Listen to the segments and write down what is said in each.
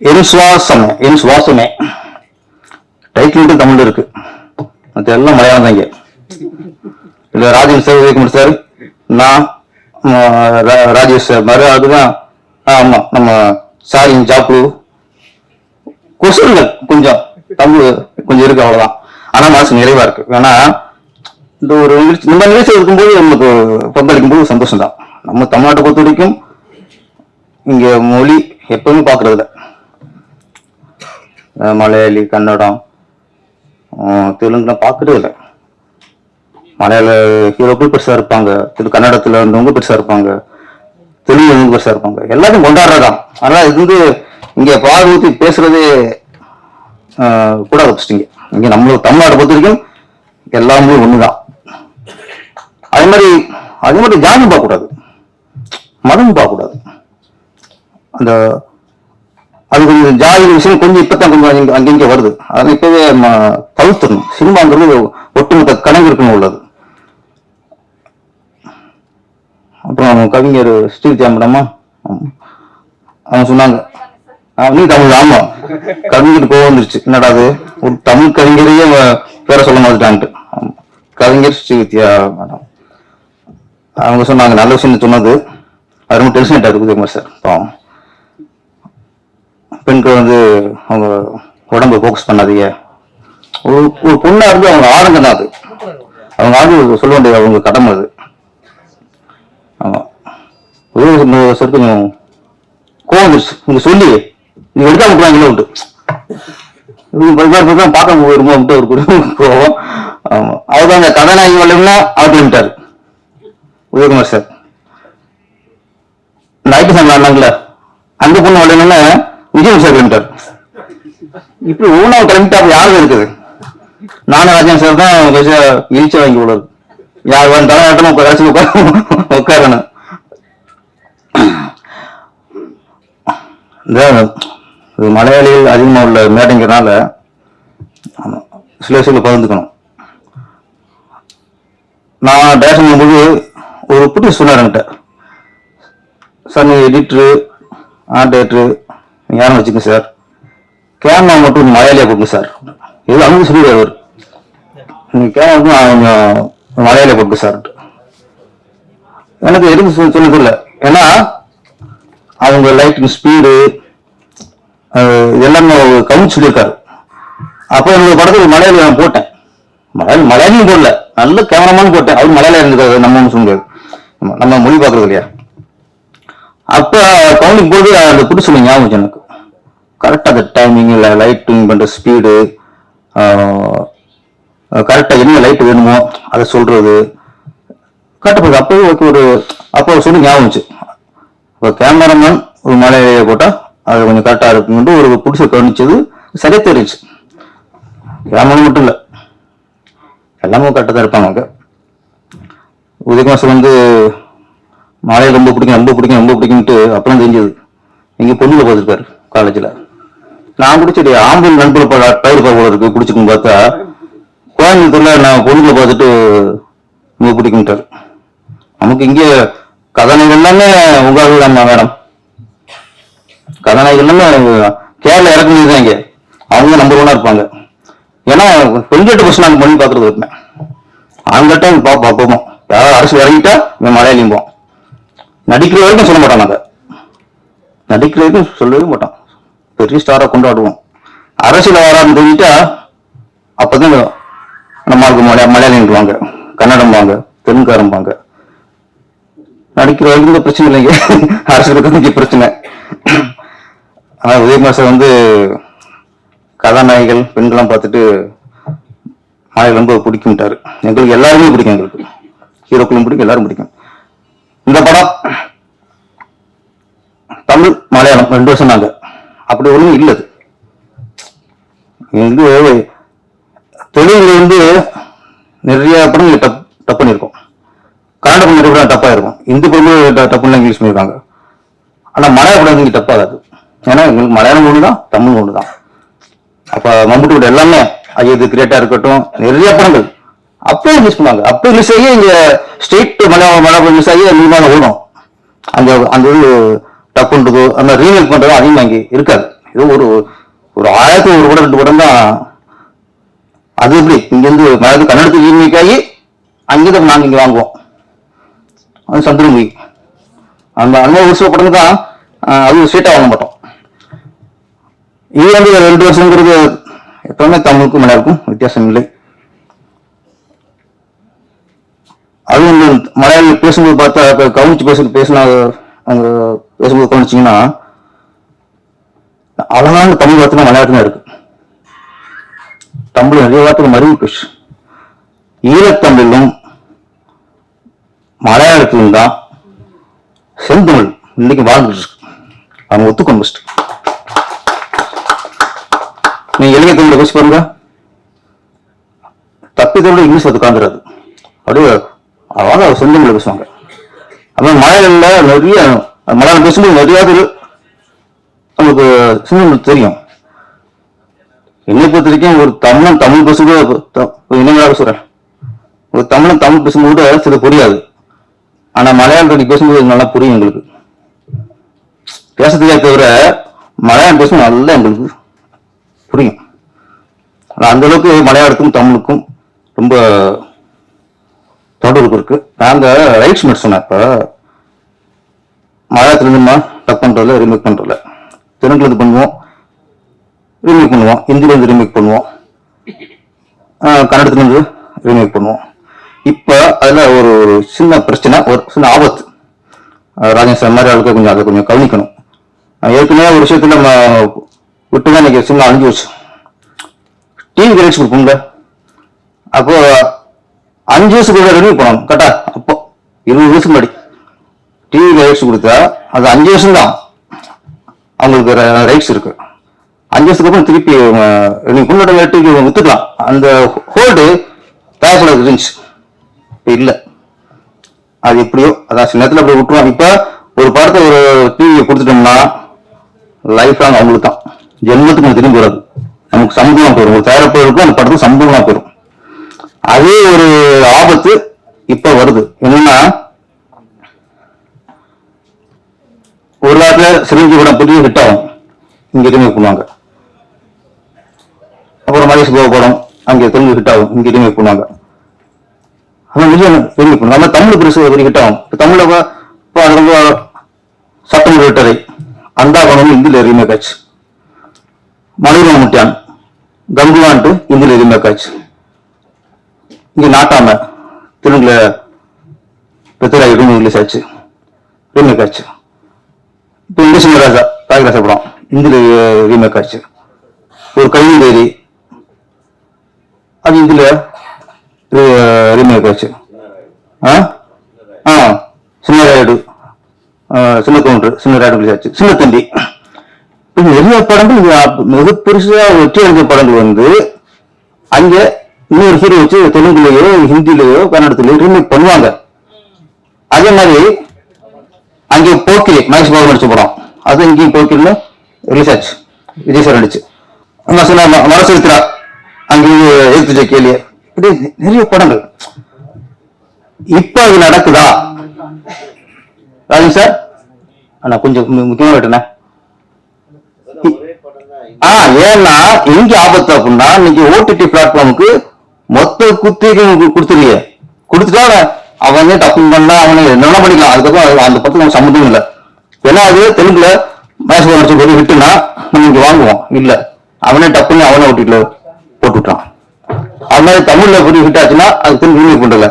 என் சுவாசமே என் சுவாசமே. Title மட்டும் தமிழ் இருக்கு. மற்ற எல்லாம் மலையாளம் தாங்க இல்ல ராஜேஷ் சார் விவேகுமார் சார் நான் ரா- ராஜேஷ் சார். மாதிரி அதுதான் ஆமா நம்ம சாரின் ஜாப்பு கொசுல்ல கொஞ்சம் தமிழ் கொஞ்சம் இருக்கு அவ்வளவுதான். ஆனா மனசு நிறைவா இருக்கு. ஏன்னா இந்த ஒரு நிகழ்ச்சி நம்ம நிகழ்ச்சி இருக்கும்போது நமக்கு பங்களிக்கும் போது சந்தோஷம் தான் நம்ம தமிழ்நாட்டை பொறுத்த வரைக்கும் இங்க மொழி எப்பவுமே பாக்குறது மலையாளி கன்னடம் தெலுங்குலாம் பார்க்கவே இல்லை. மலையாள ஹீரோக்கள் பெருசா இருப்பாங்க. திரு கன்னடத்துல இருந்தவங்க பெருசா இருப்பாங்க. தெலுங்கு வந்து பெருசா இருப்பாங்க. எல்லாத்தையும் கொண்டாடுறதான் ஆனால் இது வந்து இங்கே பால் ஊற்றி பேசுறதே கூட வச்சுட்டீங்க. இங்கே நம்ம தமிழ்நாட்டை பொறுத்த வரைக்கும் எல்லாமே ஒண்ணுதான். அதே மாதிரி அதே மாதிரி ஜாதி பார்க்கக்கூடாது. மதம் பார்க்கக்கூடாது. அந்த அது கொஞ்சம் ஜாதி விஷயம் கொஞ்சம் இப்பதான் கொஞ்சம் அங்கங்க வருது. அதெல்லாம் இப்பவே தவிர்த்துடணும். சினிமாங்கிறது ஒட்டுமொத்த கலைஞருக்குன்னு உள்ளது. அப்புறம் கவிஞர் ஸ்ரீதியாம்படமா அவங்க சொன்னாங்க. நீ தமிழ் ஆமா. கவிஞர் கோவம் வந்துருச்சு. என்னடா அது? ஒரு தமிழ் கவிஞரையே பேர சொல்ல மாதிரிட்டான்ட்டு கவிஞர் ஸ்ரீவித்யா மேடம். அவங்க சொன்னாங்க நல்ல விஷயம் சொன்னது. அது ரொம்ப டென்ஷன் ஆயிட்டாரு உதயகுமார் சார் பாவம். பெண்கள் வந்து அவங்க உடம்பு ஃபோக்கஸ் பண்ணாதீங்க. ஒரு ஒரு பொண்ணாக இருந்து அவங்க ஆளுங்க தான் அது. அவங்க ஆளு சொல்ல வேண்டியது அவங்க கடமை அது. ஆமாம் உதவி சார் கொஞ்சம் கோவம் நீங்கள் சொல்லி நீங்கள் எடுக்காம போறாங்களே உண்டு. தான் பார்க்க போயிருமோ ஒரு குடும்பம் கோவம். ஆமாம் அவர் அந்த கதாநாயகி வரலன்னா அவர் விட்டார் உதயகுமார் சார். நைட்டு சண்டாங்கல்ல அந்த பொண்ணு வரலன்னா விஜய் சார் விட்டார் இப்படி ஊனா கிளம்பிட்டா அப்ப யாருக்கு இருக்குது? நானும் ராஜன் சார் தான் இழிச்ச வாங்கி உள்ளது. யார் வந்தாலும் ஆட்டணும் கடைசி உட்கார உட்காரணும். இந்த இது மலையாளிகள் அதிகமாக உள்ள மேடைங்கிறனால சில சில பகிர்ந்துக்கணும். நான் டேரக்ஷன் பண்ணும்போது ஒரு புட்டி சொன்னார் என்கிட்ட. சார் நீங்கள் எடிட்ரு ஆர்ட் டேரக்டரு ஞாபகம் வச்சுக்கோங்க சார் கேமரா மட்டும் மலையாளியா கொடுங்க சார் இது அவங்க சொல்லிடுவார் அவர். நீங்கள் கேமரா மட்டும் கொஞ்சம் மலையாளியா கொடுங்க சார் எனக்கு எதுக்கு சொல்ல சொன்னது இல்லை. ஏன்னா அவங்க லைட்டிங் ஸ்பீடு எல்லாமே அவர் சொல்லியிருக்காரு. அப்போ என்னோட படத்துக்கு மலையாளி நான் போட்டேன். மலையாளி மலையாளியும் போடல. நல்ல கேமராமேன் போட்டேன். அவர் மலையாளி இருந்துக்காரு நம்ம சொல்லுங்க நம்ம- நம்ம மொழி பார்க்கறது இல்லையா? அப்ப கவுண்டிங் போது அந்த புடி ஞாபகம் எனக்கு. கரெக்டாக அந்த டைமிங் இல்லை லைட்டிங் பண்ணுற ஸ்பீடு கரெக்டாக என்ன லைட் வேணுமோ அதை சொல்கிறது கரெக்டாக போகுது. அப்போவே ஓகே ஒரு அப்போ சொல்லி ஞாபகம் வந்துச்சு. இப்போ கேமராமேன் ஒரு மலையிலேயே போட்டால் அது கொஞ்சம் கரெக்டாக இருக்குன்னு ஒரு பிடிச்ச கவனிச்சது சரியாக தெரிஞ்சு கேமரா மட்டும் இல்லை. எல்லாமே கரெக்டாக தான் இருப்பாங்க அங்கே. உதயகுமார் வந்து மாலையை ரொம்ப பிடிக்கும் ரொம்ப பிடிக்கும் ரொம்ப பிடிக்கும்ட்டு அப்புறம் தெரிஞ்சது. இங்கே பொண்ணுல பார்த்துருக்காரு காலேஜில் நான் குடிச்சடி ஆம்பூர் நண்பர் பயிர் போல இருக்கு குடிச்சுக்கணும் பார்த்தா கோயம்புத்தூர்ல நான் பொண்ணுல பார்த்துட்டு ரொம்ப பிடிக்கும்ட்டாரு. நமக்கு இங்கே கதாநாயகன் எல்லாமே உங்க தான் மேடம். கதாநாயகன் எல்லாமே கேரளா இறக்குமதி தான் இங்க. அவங்க நம்பர் ஒன்னா இருப்பாங்க. ஏன்னா பெண்கிட்ட பஸ் நாங்கள் பண்ணி பார்க்கறது இருப்பேன் ஆண்கிட்ட பார்ப்போம் பார்ப்போம். யாராவது அரசு இறங்கிட்டா இவன் மலையாளியும் போம் நடிக்கிற வரைக்கும் சொல்ல மாட்டான் நாங்க. நடிக்கிற வரைக்கும் சொல்லவே மாட்டான். பெரிய ஸ்டாரா கொண்டாடுவோம். அரசியல் வரான்னு தெரிஞ்சுட்டா அப்பதான் நம்மளுக்கு மலையா மலையாளிவாங்க கன்னடம் வாங்க தெலுங்காரம் வாங்க. நடிக்கிற வரைக்கும் இந்த பிரச்சனை இல்லைங்க. அரசியலுக்கு இங்கே பிரச்சனை. ஆனா உதயகுமார் சார் வந்து கதாநாயகிகள் பெண்கள்லாம் பார்த்துட்டு மாலை ரொம்ப பிடிக்கும்ட்டாரு. எங்களுக்கு எல்லாருமே பிடிக்கும் எங்களுக்கு. ஹீரோக்களும் பிடிக்கும் எல்லாரும் பிடிக்கும். இந்த படம் தமிழ் மலையாளம் ரெண்டு வருஷம் நாங்க. அப்படி ஒன்றும் இல்லை அது. இது வந்து நிறைய படங்கள் டப் டப் பண்ணியிருக்கோம் கன்னட படம் நிறைய படம் டப்பா இருக்கும். இந்து படமும் டப்புன்னு இங்கிலீஷ் பண்ணியிருக்காங்க ஆனால் மலையாள படம் இங்கே டப்பாகாது ஏன்னா எங்களுக்கு மலையாளம் ஒன்று தான் தமிழ் ஒன்று தான். அப்ப மம்முட்டியோட எல்லாமே ஐயது கிரியேட்டாக இருக்கட்டும் நிறைய படங்கள். அப்போ ரிலீஸ் பண்ணாங்க அப்போ ரிலீஸ் ஆகி இங்கே ஸ்டேட் மலையாள மலையாளம் ரிலீஸ் ஆகி நீமான ஓடும். அந்த அந்த இது அந்த ரீமேக் பண்றது அதிகமாக இங்கே இருக்காது. ஏதோ ஒரு ஒரு ஆயிரத்தி ஒரு படம் ரெண்டு படம் தான் அது எப்படி? இங்கேருந்து அதாவது கன்னடத்துக்கு ரீமேக் ஆகி அங்கேருந்து நாங்கள் இங்கே வாங்குவோம். அது சந்திரமுகி. அந்த அந்த ஒரு படம் தான் அது சீட்டாக வாங்க மாட்டோம். இது வந்து ரெண்டு வருஷங்கிறது எப்பவுமே தமிழுக்கும் மலையாளுக்கும் வித்தியாசம் இல்லை. அது வந்து மலையாளி பேசும்போது பார்த்தா கவனிச்சு பேச பேசினா அந்த பேசும்போது கவனிச்சிங்கன்னா அழகான தமிழ் வார்த்தை மலையாளத்துல இருக்கு. தமிழ் நிறைய வார்த்தைகள் மருவி போச்சு. ஈழத்தமிழும் மலையாளத்திலும் தான் செந்தமிழ் இன்னைக்கு வாழ்ந்துட்டு இருக்கு. அவங்க ஒத்துக்கணும் ஃபஸ்ட் நீங்க இலங்கை தமிழ் பேசி பாருங்க. தப்பிதோட இங்கிலீஷ் உட்காந்துறாது அப்படியே அழகாக செந்தமிழ் பேசுவாங்க. அப்புறம் மலையாளம்ல நிறைய மலையாளம் பேசும்போது நிறைய பேர் நமக்கு சிந்தனை தெரியும். என்னை பொறுத்த வரைக்கும் ஒரு தமிழன் தமிழ் பேசும்போது இனிமையாக சொல்றேன். ஒரு தமிழன் தமிழ் பேசும்போது சில புரியாது. ஆனா மலையாளம் பேசும்போது நல்லா புரியும் எங்களுக்கு. பேசுறதுக்கே தவிர மலையாளம் பேசும் நல்லா எங்களுக்கு புரியும். ஆனா அந்த அளவுக்கு மலையாளத்துக்கும் தமிழுக்கும் ரொம்ப தொடர்பு இருக்கு நாங்கள் ரைட்ஸ் மட்டும் இப்போ மலையாளத்துலேருந்துமா டக் பண்ணுறதில்ல டப் பண்றதுல. ரிமேக் பண்றதுல பண்ணுவோம். ரீமேக் பண்ணுவோம். ஹிந்திலேருந்து ரிமேக் ரீமேக் பண்ணுவோம். கன்னடத்துலேருந்து ரிமேக் ரீமேக் பண்ணுவோம். இப்போ அதில் ஒரு ஒரு சின்ன பிரச்சனை ஒரு சின்ன ஆபத்து. ராஜன் சார் மாதிரி ஆளுக்கு கொஞ்சம் அதை கொஞ்சம் கவனிக்கணும். ஏற்கனவே ஒரு விஷயத்தில் நம்ம விட்டுதான் இன்னைக்கு சின்ன அழிஞ்சு வச்சு டிவி ரைட்ஸ் கொடுப்போம்ல. அப்போது அஞ்சு வருஷத்துக்கு ரெனியூ பண்ணணும் கரெக்டா அப்போ இருபது வருஷம் முன்னாடி. டிவி ரைட்ஸ் கொடுத்தா அது அஞ்சு வருஷம் தான் அவங்களுக்கு ரைட்ஸ் இருக்கு. அஞ்சு வருஷத்துக்கு அப்புறம் திருப்பி நீ முன்னோட ரேட்டுக்கு வித்துக்கலாம். அந்த ஹோல்டு பேசல இருந்துச்சு. இப்போ இல்லை. அது எப்படியோ அதான் சில நேரத்தில் அப்படி விட்டுருவோம் இப்போ ஒரு படத்தை ஒரு டிவியை கொடுத்துட்டோம்னா லைஃப் லாங் அவங்களுக்கு தான் ஜென்மத்துக்கு திரும்பி வராது. நமக்கு சம்பளம் போயிடும் ஒரு தயாரிப்பாளருக்கும் அந்த படத்துக்கு சம்பளம் போயிடும் அதே ஒரு ஆபத்து இப்ப வருது. என்னன்னா ஒரு காலத்துல சிரஞ்சி படம் புதிய ஹிட் ஆகும். இங்க ரீமேக் பண்ணுவாங்க அப்புறம் மகேஷ் கோவ படம் அங்க தெலுங்கு ஹிட் ஆகும். இங்க ரீமேக் பண்ணுவாங்க அதான் விஜய் ரீமேக் பண்ணுவாங்க நம்ம தமிழ் பெருசு ஒரு ஹிட் ஆகும்? இப்ப தமிழ்ல இப்ப- அங்க அது ரொம்ப சட்டம் விட்டதை அந்த படம் இந்தியில ரீமேக் ஆச்சு மலையில முட்டியான். கங்குவான்ட்டு இந்தியில ரீமேக் ஆச்சு இங்க நாட்டாம தெலுங்குல பித்தராய் இங்கிலீஷ் ஆச்சு ரீமேக் ஆச்சு இப்போ இங்கிலீஷ் ராஜா தாயராசா படம் இந்தியில ரீமேக் ஆச்சு ஒரு கல்வி அது இதுல ரீமேக் ஆச்சு ஆ? ஆ சின்ன ராயுடு. சின்ன கவுண்டர் சின்னராயுடு ஆச்சு சின்ன தண்டி இப்படி நிறைய படங்கள் மிக பெருசாக வெற்றி அடைஞ்ச படங்கள் வந்து அங்கே இன்னொரு ஹீரோ வச்சு தெலுங்குலயோ ஹிந்திலயோ கன்னடத்திலயோ ரீமேக் பண்ணுவாங்க. அதே மாதிரி அங்கே போக்கிரி மகேஷ் பாபு நடிச்ச படம். அது இங்கேயும் போக்கிரில ரிலீஸ் ஆச்சு. விஜய் சார் நடிச்சு. நான் சொன்ன ம- மரசரித்திரா அங்கேயும் எழுத்துச்ச கேலிய இப்படி நிறைய படங்கள். இப்ப அது நடக்குதா? ராஜன் சார் நான் கொஞ்சம் மு- முக்கியமா கேட்டேனே ஆ ஏன்னா எங்க ஆபத்து அப்படின்னா இன்னைக்கு ஓடிடி பிளாட்ஃபார்முக்கு மொத்த குத்திகையும் கொடுத்துருங்க கொடுத்துட்டா அவங்க தப்பு பண்ணா அவனை என்ன பண்ணிக்கலாம்? அதுக்கப்புறம் அந்த படத்துக்கு நம்ம சம்மந்தம் இல்லை. ஏன்னா அது தெலுங்குல மேட்ச் நடிச்ச போது விட்டுனா நம்ம இங்க வாங்குவோம். இல்ல. அவனே டப்புன்னு அவனை ஓட்டிட்டுல போட்டு விட்டான் அது மாதிரி தமிழ்ல புரிய ஹிட் ஆச்சுன்னா அது திரும்பி ரீமேக் பண்றல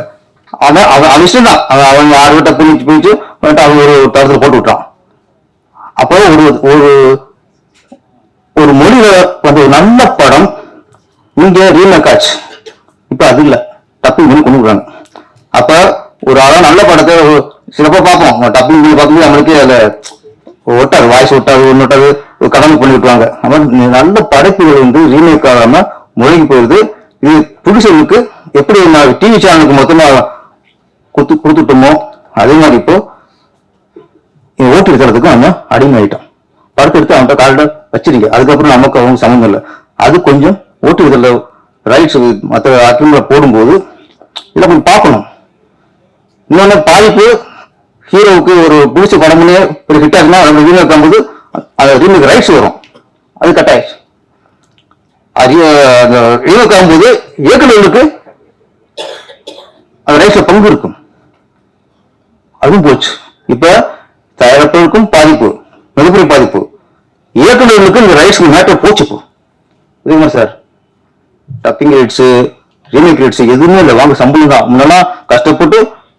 அவன் அவன் இஷ்டம் தான். அவன் அவன் யாரு டப்பு நிச்சு போயிட்டு வந்துட்டு அவன் ஒரு தரத்துல போட்டு விட்டான். அப்போ ஒரு ஒரு ஒரு மொழியில வந்து ஒரு நல்ல படம் இங்க ரீமேக் ஆச்சு. இப்ப அது இல்ல டப்பிங் பண்ணி கொண்டு விடுறாங்க. அப்ப ஒரு ஆளா நல்ல படத்தை சிறப்பா பார்ப்போம். டப்பிங் பண்ணி பார்க்கும்போது நம்மளுக்கு அதுல ஒட்டாது வாய்ஸ் ஒட்டாது ஒன்று ஒட்டாது ஒரு கடமை பண்ணி விட்டுவாங்க அப்ப நல்ல படைப்புகள் வந்து ரீமேக் ஆகாம முழங்கி போயிருது இது புதுசனுக்கு எப்படி டிவி சேனலுக்கு மொத்தமா கொடுத்து கொடுத்துட்டோமோ அதே மாதிரி இப்போ ஓட்டு எடுக்கிறதுக்கும் நம்ம அடிமை படத்தை எடுத்து அவன்கிட்ட கால்ட வச்சிருக்கேன் அதுக்கப்புறம் நமக்கு அவங்க சம்மந்தம் இல்லை. அது கொஞ்சம் ஓட்டு இருக்கிற ரைட்ஸ் மற்ற அட்டம்ல போடும்போது இதை கொஞ்சம் பார்க்கணும். இன்னொன்று பாதிப்பு ஹீரோவுக்கு ஒரு பிடிச்ச படம்னே ஒரு ஹிட் ஆச்சுன்னா அந்த ரீமேக் ஆகும்போது அந்த ரீமேக் ரைட்ஸ் வரும். அது கட் ஆயிடுச்சு. அது அந்த ஆகும்போது இயக்குநர்களுக்கு அந்த ரைட்ஸ்ல பங்கு இருக்கும். அதுவும் போச்சு. இப்போ தயாரிப்பவருக்கும் பாதிப்பு மிகப்பெரிய பாதிப்பு. இயக்குநர்களுக்கு இந்த ரைட்ஸ் மேட்டர் போச்சு இப்போ. இதுமா sir dubbing rates remake rates எதுவுமே இல்லை. வாங்க சம்பளம் தான். முன்னெல்லாம் கஷ்டப்பட்டு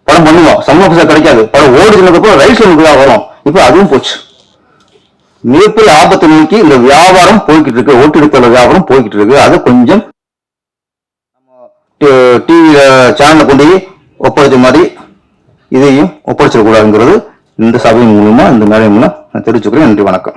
படம் பண்ணுவோம். சம்பளம் பைசா கிடைக்காது. படம் ஓடுதுனதுக்கப்புறம் ரைட்ஸ் நமக்கு தான் வரும். இப்போ அதுவும் போச்சு. மிகப்பெரிய ஆபத்தை நோக்கி இந்த வியாபாரம் போய்கிட்டு இருக்கு. ஓட்டெடுத்தல வியாபாரம் போய்கிட்டு இருக்கு. அதை கொஞ்சம் டிவி சேனல்ல கொண்டு போய் ஒப்படைச்ச மாதிரி இதையும் ஒப்படைச்சிடக்கூடாதுங்கிறது இந்த சபையின் மூலமா இந்த மேலை மூலம் நான் தெரிவிச்சுக்கிறேன். நன்றி வணக்கம்.